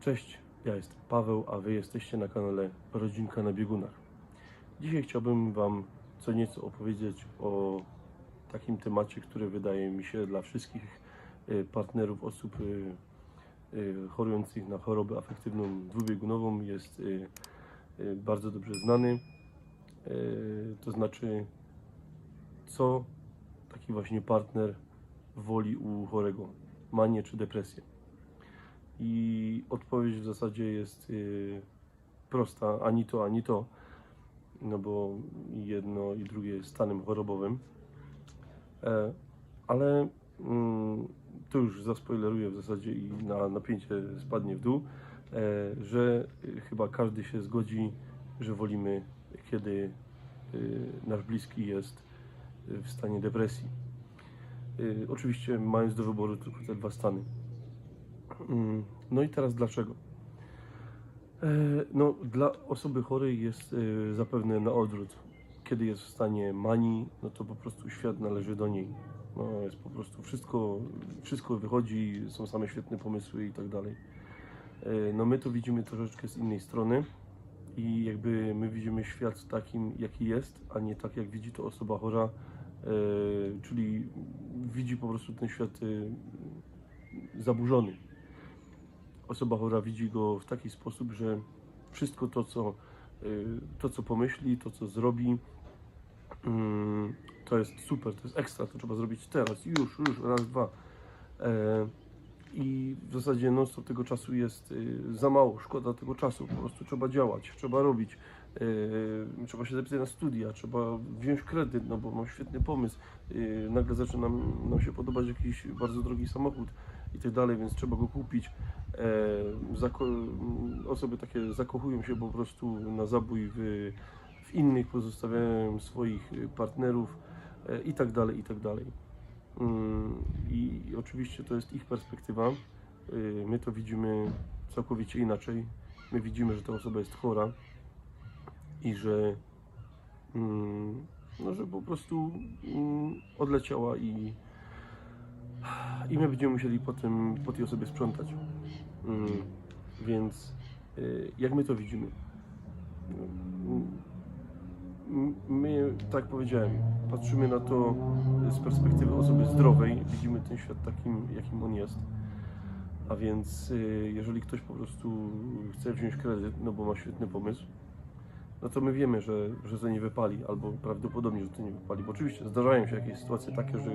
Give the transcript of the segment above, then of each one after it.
Cześć, ja jestem Paweł, a Wy jesteście na kanale Rodzinka na biegunach. Dzisiaj chciałbym Wam co nieco opowiedzieć o takim temacie, który wydaje mi się dla wszystkich y, partnerów osób y, y, chorujących na chorobę afektywną dwubiegunową jest bardzo dobrze znany. To znaczy, co taki właśnie partner woli u chorego, manię czy depresję. I odpowiedź w zasadzie jest y, prosta, ani to, ani to, no bo jedno i drugie jest stanem chorobowym. E, ale mm, to już zaspoileruję w zasadzie i na napięcie spadnie w dół, e, że y, chyba każdy się zgodzi, że wolimy, kiedy y, nasz bliski jest w stanie depresji. Oczywiście mając do wyboru tylko te dwa stany. Mm, No i teraz dlaczego? E, No, dla osoby chorej jest e, zapewne na odwrót. Kiedy jest w stanie manii, no to po prostu świat należy do niej. No, jest po prostu wszystko, wszystko wychodzi, są same świetne pomysły i tak dalej. E, No my to widzimy troszeczkę z innej strony i jakby my widzimy świat takim, jaki jest, a nie tak, jak widzi to osoba chora, czyli widzi po prostu ten świat zaburzony osoba chora widzi go w taki sposób, że wszystko to, co, y, to, co pomyśli, to, co zrobi, mm, to jest super, to jest ekstra, to trzeba zrobić teraz, już, już, raz, dwa. E, I w zasadzie non tego czasu jest y, za mało, szkoda tego czasu, po prostu trzeba działać, trzeba robić, e, trzeba się zapisać na studia, trzeba wziąć kredyt, no bo mam świetny pomysł, y, nagle zaczyna nam, się podobać jakiś bardzo drogi samochód i tak dalej, więc trzeba go kupić. E, zako- m, osoby takie zakochują się po prostu na zabój w, w innych, pozostawiają swoich y, partnerów i tak dalej, i tak dalej. Mm, I oczywiście to jest ich perspektywa. My to widzimy całkowicie inaczej. My widzimy, że ta osoba jest chora i że, mm, no, że po prostu mm, odleciała i, i my będziemy musieli potem po tej osobie sprzątać. Mm, Więc y, jak my to widzimy? My, tak powiedziałem, patrzymy na to z perspektywy osoby zdrowej, widzimy ten świat takim, jakim on jest. A więc y, jeżeli ktoś po prostu chce wziąć kredyt, no bo ma świetny pomysł, no to my wiemy, że, że to nie wypali, albo prawdopodobnie, że to nie wypali. Bo oczywiście zdarzają się jakieś sytuacje takie, że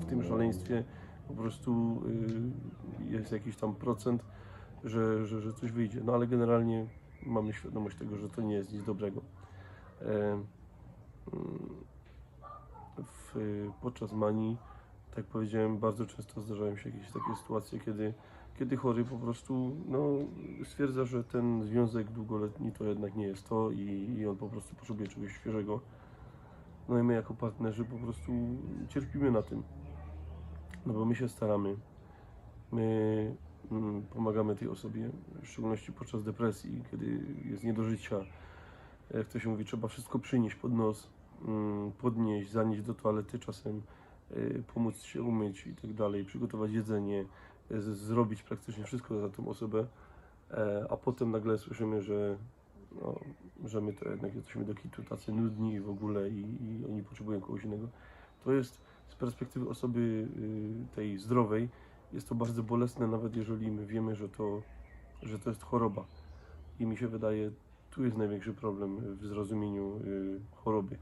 w tym szaleństwie po prostu y, jest jakiś tam procent, że, że, że coś wyjdzie. No ale generalnie mamy świadomość tego, że to nie jest nic dobrego. E, w, podczas manii, tak powiedziałem, bardzo często zdarzają się jakieś takie sytuacje, kiedy, kiedy chory po prostu no, stwierdza, że ten związek długoletni to jednak nie jest to i, i on po prostu potrzebuje czegoś świeżego. No i my jako partnerzy po prostu cierpimy na tym. No bo my się staramy. My mm, pomagamy tej osobie, w szczególności podczas depresji, kiedy jest nie do życia. Jak to się mówi, trzeba wszystko przynieść pod nos, mm, podnieść, zanieść do toalety czasem, y, pomóc się umyć i tak dalej, przygotować jedzenie, zrobić praktycznie wszystko za tą osobę, e, a potem nagle słyszymy, że, no, że my to jednak jesteśmy do kitu tacy nudni w ogóle i, i oni potrzebują kogoś innego. To jest z perspektywy osoby y, tej zdrowej, jest to bardzo bolesne, nawet jeżeli my wiemy, że to, że to jest choroba. I mi się wydaje, tu jest największy problem w zrozumieniu y, choroby.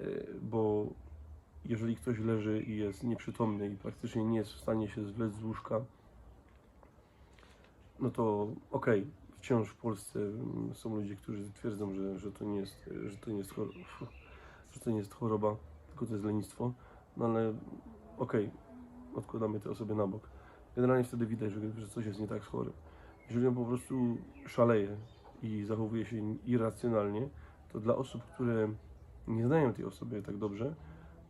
Y, bo jeżeli ktoś leży i jest nieprzytomny i praktycznie nie jest w stanie się zwlec z łóżka, no to okej, wciąż w Polsce mm, są ludzie, którzy twierdzą, że, że, to nie jest, że, to nie jest choroba, że to nie jest choroba, tylko to jest lenistwo, no ale okej, odkładamy te osoby na bok. Generalnie wtedy widać, że, że coś jest nie tak z chorym. Jeżeli on po prostu szaleje i zachowuje się irracjonalnie, to dla osób, które nie znają tej osoby tak dobrze,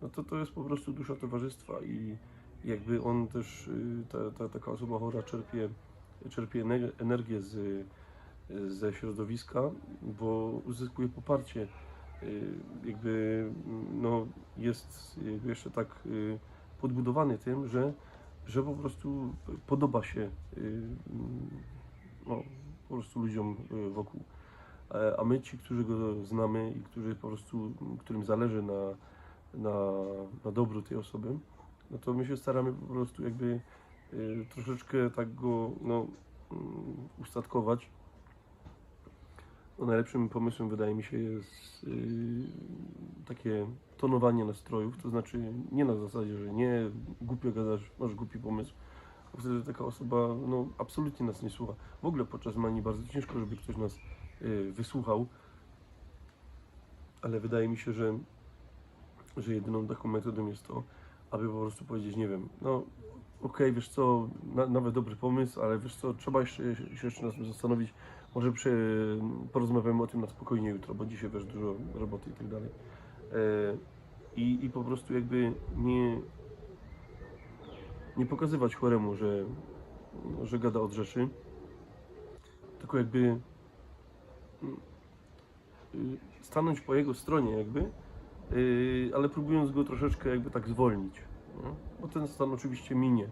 no to to jest po prostu dusza towarzystwa i jakby on też, y, ta, ta, taka osoba chora czerpie, czerpie ener- energię z, ze środowiska, bo uzyskuje poparcie. Y, Jakby no, jest jakby jeszcze tak y, podbudowany tym, że, że po prostu podoba się no, po prostu ludziom wokół. E, A my ci, którzy go znamy i którzy po prostu, którym zależy na, na, na dobru tej osoby, no to my się staramy po prostu jakby y, troszeczkę tak go no, mm, ustatkować. No, najlepszym pomysłem wydaje mi się jest y, takie tonowanie nastrojów, to znaczy nie na zasadzie, że nie głupio gadasz, masz głupi pomysł, bo wtedy taka osoba no, absolutnie nas nie słucha. W ogóle podczas manii bardzo ciężko, żeby ktoś nas y, wysłuchał, ale wydaje mi się, że, że jedyną taką metodą jest to, aby po prostu powiedzieć, nie wiem, no okej, wiesz co, na, nawet dobry pomysł, ale wiesz co, trzeba jeszcze, się jeszcze nad zastanowić, może przy, porozmawiamy o tym na spokojnie jutro, bo dzisiaj wiesz, dużo roboty i tak dalej. E, I, I po prostu jakby nie, nie pokazywać choremu, że, że gada od rzeczy, tylko jakby mm, y, stanąć po jego stronie jakby, ale próbując go troszeczkę jakby tak zwolnić. Bo ten stan oczywiście minie.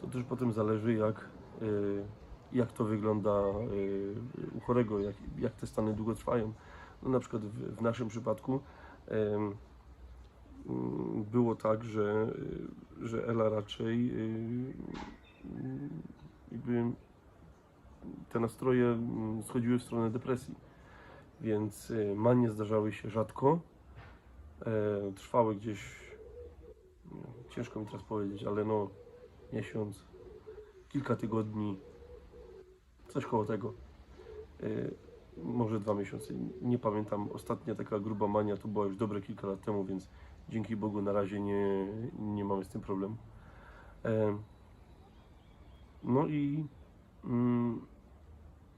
To też potem zależy jak, y, jak to wygląda y, u chorego, jak, jak te stany długo trwają. No, na przykład w, w naszym przypadku było tak, że, że Ela raczej jakby te nastroje mm, schodziły w stronę depresji. Więc manie zdarzały się rzadko. E, trwały gdzieś, ciężko mi teraz powiedzieć, ale no miesiąc, kilka tygodni, coś koło tego. E, może dwa miesiące. Nie pamiętam. Ostatnia taka gruba mania to była już dobre kilka lat temu, więc dzięki Bogu na razie nie, nie mamy z tym problemu. E, no i, mm,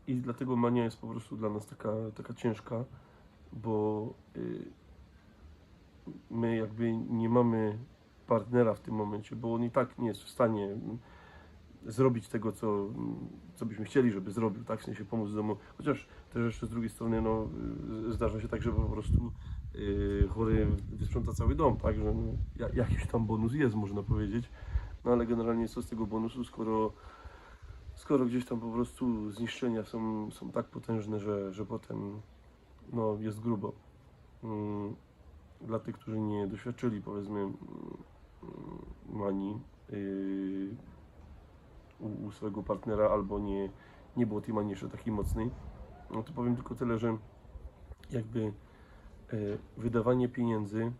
i dlatego mania jest po prostu dla nas taka, taka ciężka, bo y, my jakby nie mamy partnera w tym momencie, bo on i tak nie jest w stanie mm, zrobić tego, co, mm, co byśmy chcieli, żeby zrobił, tak? W sensie pomóc domu. Chociaż też jeszcze z drugiej strony, no, y, zdarza się tak, że po prostu y, chory wysprząta cały dom, tak? Że no, ja- jakiś tam bonus jest, można powiedzieć. No ale generalnie co z tego bonusu, skoro, skoro gdzieś tam po prostu zniszczenia są, są tak potężne, że, że potem no, jest grubo. Mm, Dla tych, którzy nie doświadczyli powiedzmy mm, manii yy, u, u swojego partnera albo nie, nie było tej manii jeszcze takiej mocnej, no to powiem tylko tyle, że jakby e, wydawanie pieniędzy,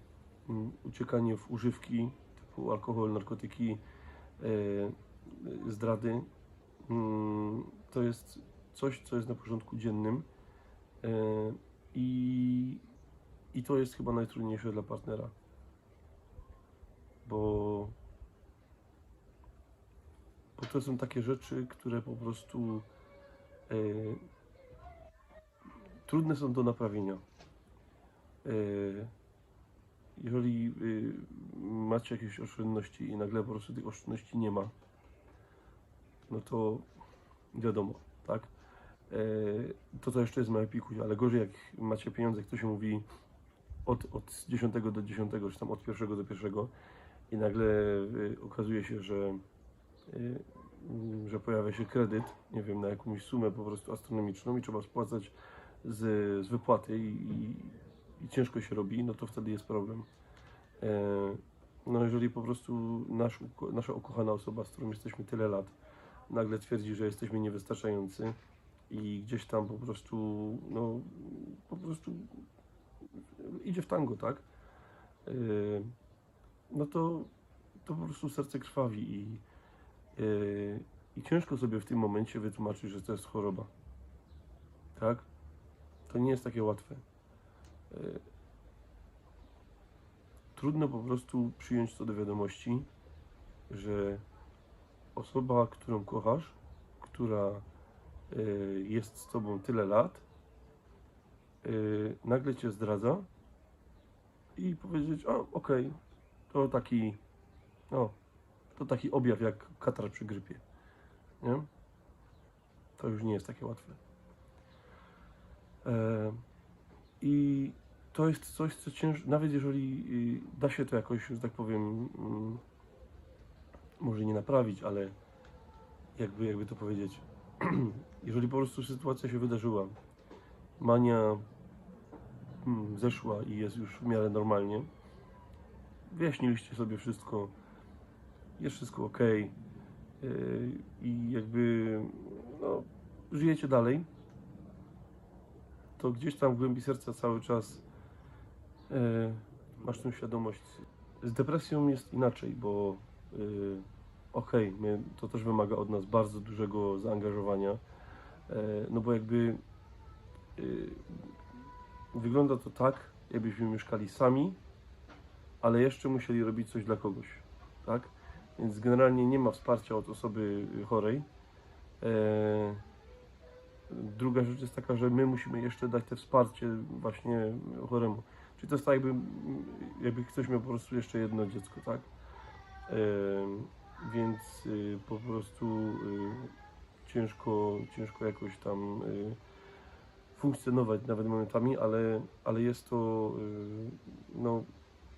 mm, uciekanie w używki typu alkohol, narkotyki, e, zdrady, mm, to jest coś, co jest na porządku dziennym. I to jest chyba najtrudniejsze dla partnera, bo, bo to są takie rzeczy, które po prostu e, trudne są do naprawienia. E, jeżeli e, macie jakieś oszczędności i nagle po prostu tych oszczędności nie ma, no to wiadomo, tak? E, to to jeszcze jest małe pikuś, ale gorzej jak macie pieniądze, jak to się mówi, od, od 10 do 10, czy tam od pierwszego do pierwszego i nagle y, okazuje się, że, y, że pojawia się kredyt, nie wiem, na jakąś sumę po prostu astronomiczną i trzeba spłacać z, z wypłaty i, i, i ciężko się robi, no to wtedy jest problem. E, no jeżeli po prostu nasz, nasza ukochana osoba, z którą jesteśmy tyle lat, nagle twierdzi, że jesteśmy niewystarczający i gdzieś tam po prostu, no, po prostu idzie w tango, tak? Yy, no to, to po prostu serce krwawi i, yy, i ciężko sobie w tym momencie wytłumaczyć, że to jest choroba. Tak? To nie jest takie łatwe. Yy, trudno po prostu przyjąć to do wiadomości, że osoba, którą kochasz, która jest z tobą tyle lat, nagle cię zdradza i powiedzieć, o okej, to taki, to taki objaw jak katar przy grypie, nie? To już nie jest takie łatwe. E, I to jest coś, co ciężko, nawet jeżeli y, da się to jakoś, że tak powiem, mm, może nie naprawić, ale jakby, jakby to powiedzieć, jeżeli po prostu sytuacja się wydarzyła, mania zeszła i jest już w miarę normalnie, wyjaśniliście sobie wszystko, jest wszystko ok i jakby no, żyjecie dalej, to gdzieś tam w głębi serca cały czas e, masz tę świadomość. Z depresją jest inaczej, bo y, okej, my- to też wymaga od nas bardzo dużego zaangażowania, e, no bo jakby y, wygląda to tak, jakbyśmy mieszkali sami, ale jeszcze musieli robić coś dla kogoś, tak? Więc generalnie nie ma wsparcia od osoby chorej. E, Druga rzecz jest taka, że my musimy jeszcze dać te wsparcie właśnie choremu. Czyli to jest tak, jakby, jakby ktoś miał po prostu jeszcze jedno dziecko, tak? E, Więc y, po prostu ciężko, ciężko jakoś tam funkcjonować nawet momentami, ale, ale jest to y, no,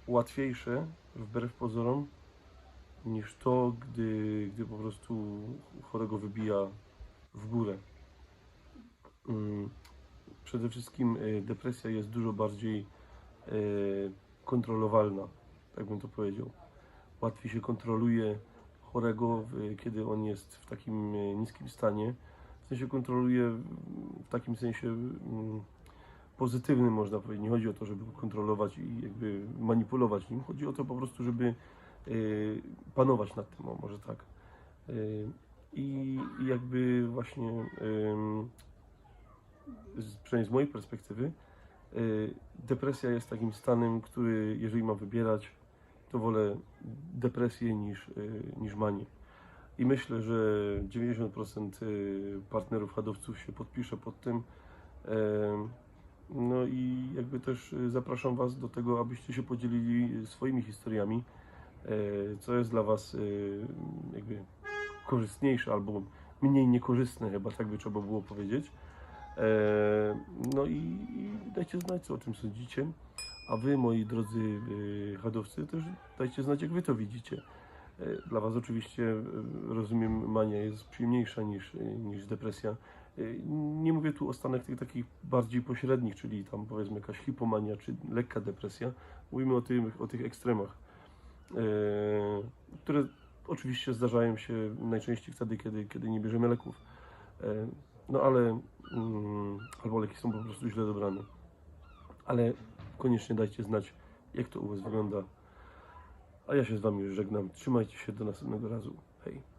łatwiejsze wbrew pozorom niż to, gdy, gdy po prostu chorego wybija w górę. Mm, Przede wszystkim y, depresja jest dużo bardziej y, kontrolowalna, tak bym to powiedział. Łatwiej się kontroluje chorego, kiedy on jest w takim niskim stanie. Sensie kontroluje w takim sensie mm, pozytywnym, można powiedzieć. Nie chodzi o to, żeby go kontrolować i jakby manipulować nim. Chodzi o to po prostu, żeby y, panować nad tym, o może tak. Y, I, jakby właśnie, przynajmniej z mojej perspektywy, y, depresja jest takim stanem, który jeżeli mam wybierać, to wolę depresję niż, niż manię. I myślę, że 90% y, partnerów hadowców się podpisze pod tym. No i jakby też y, zapraszam Was do tego, abyście się podzielili swoimi historiami, e, co jest dla Was y, jakby korzystniejsze albo mniej niekorzystne, chyba tak by trzeba było powiedzieć. E, No i, dajcie znać, co o tym sądzicie. A Wy, moi drodzy hadowcy, też dajcie znać, jak Wy to widzicie. E, Dla Was oczywiście, y, rozumiem, mania jest przyjemniejsza niż, y, niż depresja. Nie mówię tu o stanach tych takich bardziej pośrednich, czyli tam powiedzmy jakaś hipomania czy lekka depresja. Mówimy o, tym, o tych ekstremach, e, które oczywiście zdarzają się najczęściej wtedy, kiedy, kiedy nie bierzemy leków. E, No ale mm, albo leki są po prostu źle dobrane. Ale koniecznie dajcie znać, jak to u Was wygląda. A ja się z Wami już żegnam. Trzymajcie się do następnego razu. Hej.